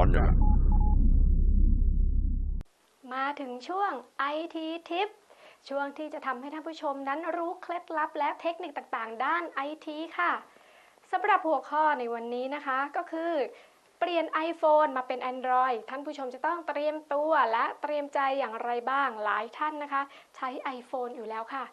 อนอยู่แล้วมาถึงช่วง IT Tip ช่วงที่จะทำให้ท่านผู้ชมนั้นรู้เคล็ดลับและเทคนิคต่างๆ ด้าน IT ค่ะสำหรับหัวข้อในวันนี้นะคะก็คือเปลี่ยน iPhone มาเป็น Android ท่านผู้ชมจะต้องเตรียมตัวและเตรียมใจอย่างไรบ้างหลายท่านนะคะ ใช้ iPhone อยู่แล้วค่ะ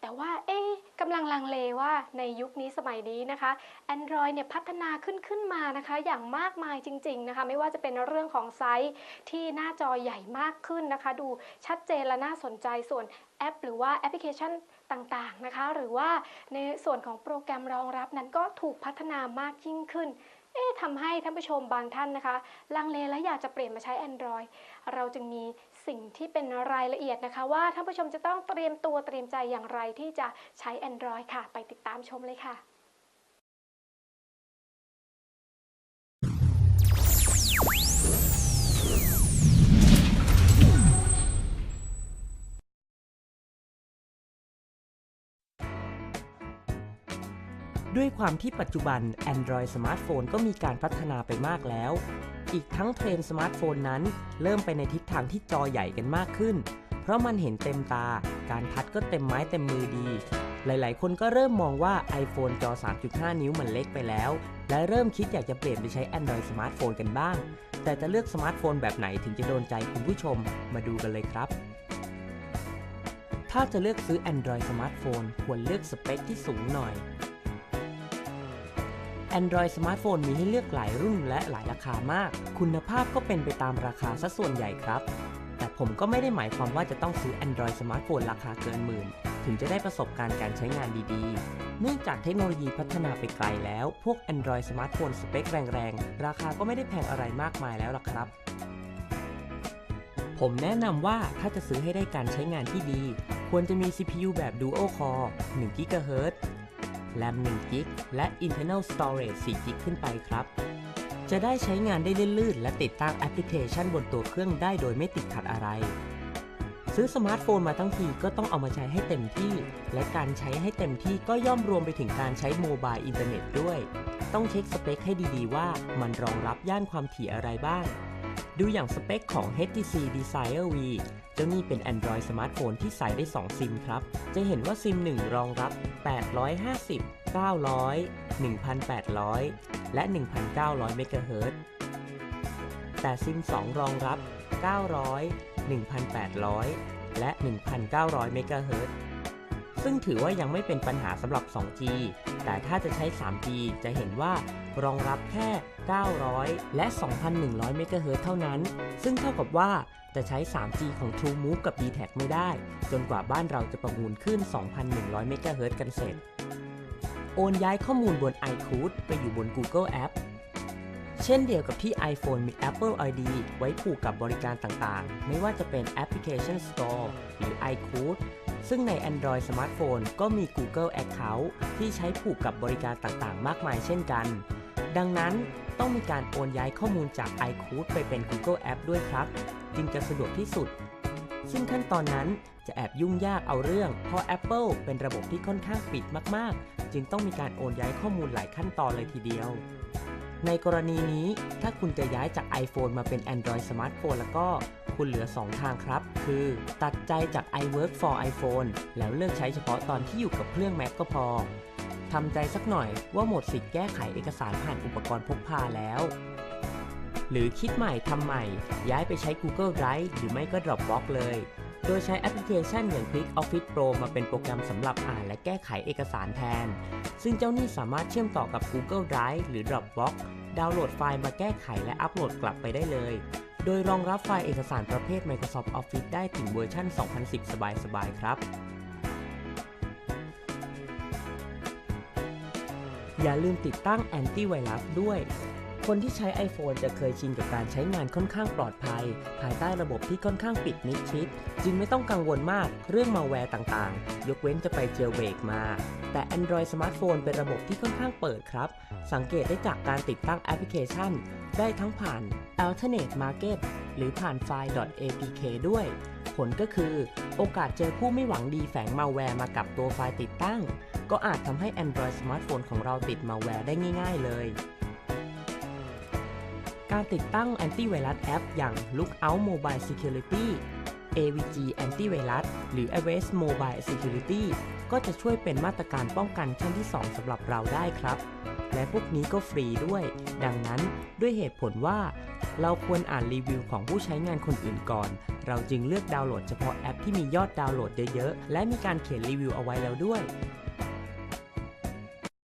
แต่ว่าเอ๊ะกำลังลังเลว่าในยุคนี้สมัยนี้นะคะ Android เนี่ยพัฒนาขึ้นขึ้นมานะคะ อย่างมากมายจริง ๆนะคะ ไม่ว่าจะเป็นเรื่องของไซส์ที่หน้าจอใหญ่มากขึ้นนะคะ ดูชัดเจนและน่าสนใจส่วนแอป หรือว่าแอปพลิเคชันต่างๆนะคะ หรือว่าในส่วนของโปรแกรมรองรับนั้นก็ถูกพัฒนามากยิ่งขึ้นเอ๊ะทำให้ท่านผู้ชมบางท่านนะคะ ลังเลและอยากจะเปลี่ยนมาใช้ Android เราจึงมี สิ่งที่เป็นรายละเอียดนะคะ ว่าท่านผู้ชมจะต้องเตรียมตัวเตรียมใจอย่างไรที่จะใช้ Android ค่ะ ไปติดตามชมเลยค่ะด้วยความที่ปัจจุบัน Android สมาร์ทโฟนก็มีการพัฒนาไปมากแล้ว อีกทั้งเทรนสมาร์ทโฟนนั้น เริ่มไปในทิศทางที่จอใหญ่กันมากขึ้น เพราะมันเห็นเต็มตา การทัดก็เต็มไม้เต็มมือดี หลายๆ คนก็เริ่มมองว่า iPhone จอ 3.5 นิ้วมันเล็กไปแล้ว และเริ่มคิดอยากจะเปลี่ยนไปใช้ Android สมาร์ทโฟนกันบ้าง แต่จะเลือกสมาร์ทโฟนแบบไหนถึงจะโดนใจคุณผู้ชม มาดูกันเลยครับถ้าจะเลือกซื้อ Android สมาร์ทโฟนควรเลือกสเปคที่สูงหน่อย Android สมาร์ทโฟนมีให้เลือกหลายรุ่นและหลายราคามาก คุณภาพก็เป็นไปตามราคาซะส่วนใหญ่ครับ แต่ผมก็ไม่ได้หมายความว่าจะต้องซื้อ Android สมาร์ทโฟนราคาเกินหมื่น ถึงจะได้ประสบการณ์การใช้งานดีๆ เนื่องจากเทคโนโลยีพัฒนาไปไกลแล้ว พวก Android สมาร์ทโฟนสเปคแรงๆ ราคาก็ไม่ได้แพงอะไรมากมายแล้วล่ะครับผมแนะนำว่าถ้าจะซื้อให้ได้การใช้งานที่ดี ควรจะมี CPU แบบ Dual Core 1 GHz แรม1 g b และ Internal Storage 4 g b ขึ้นไปครับ จะได้ใช้งานได้ลื่นๆ และติดตั้งแอปพลิเคชันบนตัวเครื่องได้โดยไม่ติดขัดอะไร ซื้อสมาร์ทโฟนมาทั้งทีก็ต้องเอามาใช้ให้เต็มที่ และการใช้ให้เต็มที่ก็ย่อมรวมไปถึงการใช้โมบายอินเทอร์เน็ตด้วย ต้องเช็คสเปคให้ดีๆ ว่ามันรองรับย่านความถี่อะไรบ้างดูอย่างสเปคของ HTC Desire V เจ้านี่เป็น Android สมาร์ทโฟนที่ใส่ได้ 2 ซิมครับ จะเห็นว่าซิม 1 รองรับ 850 900 1,800 และ 1,900เมกะเฮิรตซ์แต่ซิม 2 รองรับ 900 1,800 และ 1,900เมกะเฮิรตซ์ซึ่งถือว่ายังไม่เป็นปัญหาสำหรับ 2G แต่ถ้าจะใช้ 3G จะเห็นว่ารองรับแค่ 900 และ 2,100 เมกะเฮิรตเท่านั้น ซึ่งเท่ากับว่า จะใช้ 3G ของ TrueMove กับ d t แทไม่ได้ จนกว่าบ้านเราจะประมูลขึ้น 2,100เมกะเฮิรตซ์กันเสร็จ โอนย้ายข้อมูลบน iCloud ไปอยู่บน Google App เช่นเดียวกับที่ iPhone มี Apple ID ไว้ผูกกับบริการต่างๆ ไม่ว่าจะเป็น Application Store หรือ iCloud ซึ่งใน Android สมาร์ทโฟนก็มี Google Account ที่ใช้ผูกกับบริการต่างๆ มากมายเช่นกัน ดังนั้น ต้องมีการโอนย้ายข้อมูลจาก iCloud ไปเป็น Google App ด้วยครับ จึงจะสะดวกที่สุด ซึ่งขั้นตอนนั้นจะแอบยุ่งยากเอาเรื่อง เพราะ Apple เป็นระบบที่ค่อนข้างปิดมาก ๆ จึงต้องมีการโอนย้ายข้อมูลหลายขั้นตอนเลยทีเดียว ในกรณีนี้ถ้าคุณจะย้ายจาก iPhone มาเป็น Android สมาร์ทโฟนแล้วก็คุณเหลือ 2 ทางครับ คือ ตัดใจจาก iWork for iPhone แล้วเลือกใช้เฉพาะตอนที่อยู่กับเครื่อง Mac ก็พอ ทำใจสักหน่อยว่าหมดสิทธิ์แก้ไขเอกสารผ่านอุปกรณ์พกพาแล้ว หรือคิดใหม่ทำใหม่ ย้ายไปใช้ Google Drive หรือไม่ก็ Dropbox เลย โดยใช้แอปพลิเคชันอย่าง Quick Office Pro มาเป็นโปรแกรมสำหรับอ่านและแก้ไขเอกสารแทน ซึ่งเจ้านี่สามารถเชื่อมต่อกับ Google Drive หรือ Dropbox ดาวน์โหลดไฟล์มาแก้ไขและอัปโหลดกลับไปได้เลย โดยรองรับไฟล์เอกสารประเภท Microsoft Office ได้ถึงเวอร์ชัน2010 สบายๆ ครับ อย่าลืมติดตั้งแอนตี้ไวรัสด้วย คนที่ใช้ iPhone จะเคยชินกับการใช้งานค่อนข้างปลอดภัย ภายใต้ระบบที่ค่อนข้างปิดมิดชิด จึงไม่ต้องกังวลมากเรื่องมาแวร์ต่างๆ ยกเว้นจะไปเจลเบรกมา แต่ Android สมาร์ทโฟนเป็นระบบที่ค่อนข้างเปิดครับ สังเกตได้จากการติดตั้งแอปพลิเคชัน ได้ทั้งผ่าน Alternate Market หรือผ่านไฟล์ .apk ด้วย ผลก็คือ โอกาสเจอผู้ไม่หวังดีแฝงมาแวร์มากับตัวไฟล์ติดตั้ง ก็อาจทำให้ Android สมาร์ทโฟนของเราติดมาแวร์ได้ง่าย ๆ เลย การติดตั้งแอนตี้ไวรัสแอปอย่าง Lookout Mobile Security AVG Antivirus หรือ Avast Mobile Security ก็จะช่วยเป็นมาตรการป้องกันชั้นที่ 2สำหรับเราได้ครับ และพวกนี้ก็ฟรีด้วย ดังนั้นด้วยเหตุผลว่า เราควรอ่านรีวิวของผู้ใช้งานคนอื่นก่อน เราจึงเลือกดาวน์โหลดเฉพาะแอปที่มียอดดาวน์โหลดเยอะๆ และมีการเขียนรีวิวเอาไว้แล้วด้วย